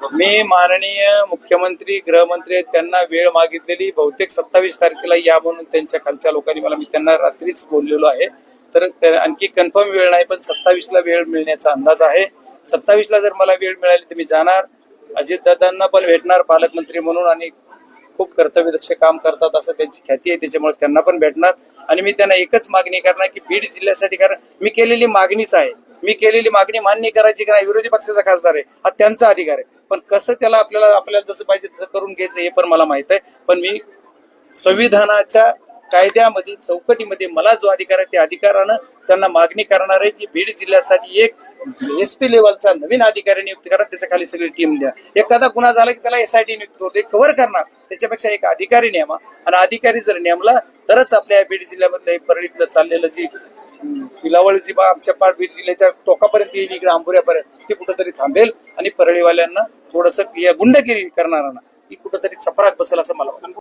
मी माननीय मुख्यमंत्री गृहमंत्री आहेत, त्यांना वेळ मागितलेली. बहुतेक सत्तावीस तारखेला या म्हणून त्यांच्या खालच्या लोकांनी मला मी त्यांना रात्रीच बोललेलो आहे. तर आणखी कन्फर्म वेळ नाही पण सत्तावीसला वेळ मिळण्याचा अंदाज आहे. सत्तावीसला जर मला वेळ मिळाली तर मी जाणार. अजितदादांना पण भेटणार पालकमंत्री म्हणून आणि खूप कर्तव्यदक्ष काम करतात असं त्यांची ख्याती आहे त्याच्यामुळे त्यांना पण भेटणार. आणि मी त्यांना एकच मागणी करणार की बीड जिल्ह्यासाठी कारण मी केलेली मागणीच आहे. मी केलेली मागणी मान्य करायची की नाही विरोधी पक्षाचा खासदार आहे. हा त्यांचा अधिकार आहे. पण कसं त्याला आपल्याला आपल्याला जसं पाहिजे तसं करून घ्यायचं हे पण मला माहीत आहे. पण मी संविधानाच्या कायद्यामध्ये चौकटीमध्ये मला जो अधिकार आहे त्या अधिकारानं त्यांना मागणी करणार आहे की बीड जिल्ह्यासाठी एक एस पी लेवलचा नवीन अधिकारी नियुक्त करा त्याच्याखाली सगळी टीम द्या. एखादा गुन्हा झाला की त्याला एसआयटी नियुक्त करतो कव्हर करणार. त्याच्यापेक्षा एक अधिकारी नेमा आणि अधिकारी जर नेमला तरच आपल्या बीड जिल्ह्यामधलं परळीतलं चाललेलं जी हम्म, पिलावळ जी बा आमच्या पाठ बीड जिल्ह्याच्या टोकापर्यंत येईल इकडे आंबोऱ्यापर्यंत ती कुठंतरी थांबेल. आणि परळीवाल्यांना थोडस गुंडगिरी करणाऱ्यांना ही कुठंतरी चपराक बसेल असं मला वाटतं.